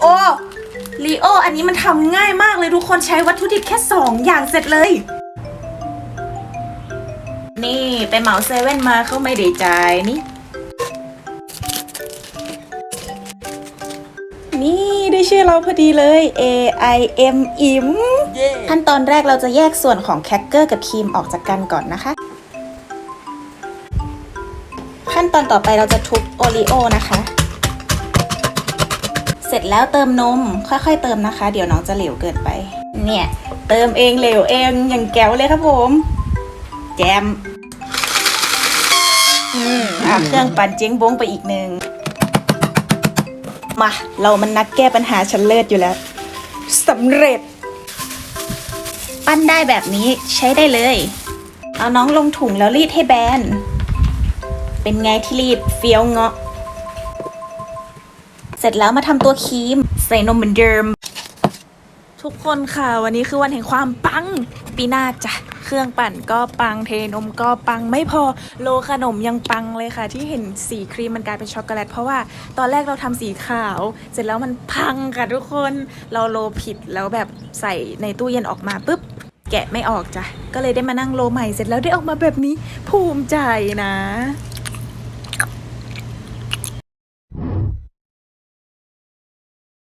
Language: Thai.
โอลีโออันนี้มันทำง่ายมากเลยทุกคนใช้วัตถุดิบแค่ 2 อย่างเสร็จเลย นี่ไปเหมาเซเว่นมาเขาไม่ได้จ่ายนี่ นี่ได้ชื่อเราพอดีเลย A I M อิมขั้นตอนแรกเราจะแยกส่วนของแครกเกอร์กับครีมออกจากกันก่อนนะคะ ขั้นตอนต่อไปเราจะทุบโอรีโอนะคะ เสร็จแล้วเติมนม ค่อยๆ เติมนะคะ เดี๋ยวน้องจะเหลวเกินไป เนี่ย เติมเองเหลวเองอย่างแก้วเลยครับผม แจม อืมอะเครื่องปั่นเจ๊งบงไปอีกหนึ่งมา เรามันนักแก้ปัญหาชั้นเลิศอยู่แล้วสำเร็จ ปั้นได้แบบนี้ใช้ได้เลย เอาน้องลงถุงแล้วรีดให้แบน เป็นไงที่รีดเฟี้ยวเงาะ เสร็จแล้วมาทำตัวครีมใส่นมเหมือนเดิม ทุกคนค่ะ วันนี้คือวันแห่งความปัง ปีหน้าจ้ะเครื่องปั่นก็ปังเทนมก็ปังไม่พอโลขนมยังปังเลยค่ะ ที่เห็นสีครีมมันกลายเป็นช็อกโกแลตเพราะว่าตอนแรกเราทำสีขาว เสร็จแล้วมันพังค่ะทุกคนเราโลผิดแล้วแบบใส่ในตู้เย็นออกมาปุ๊บแกะไม่ออกจ้ะก็เลยได้มานั่งโลใหม่เสร็จแล้วได้ออกมาแบบนี้ภูมิใจนะ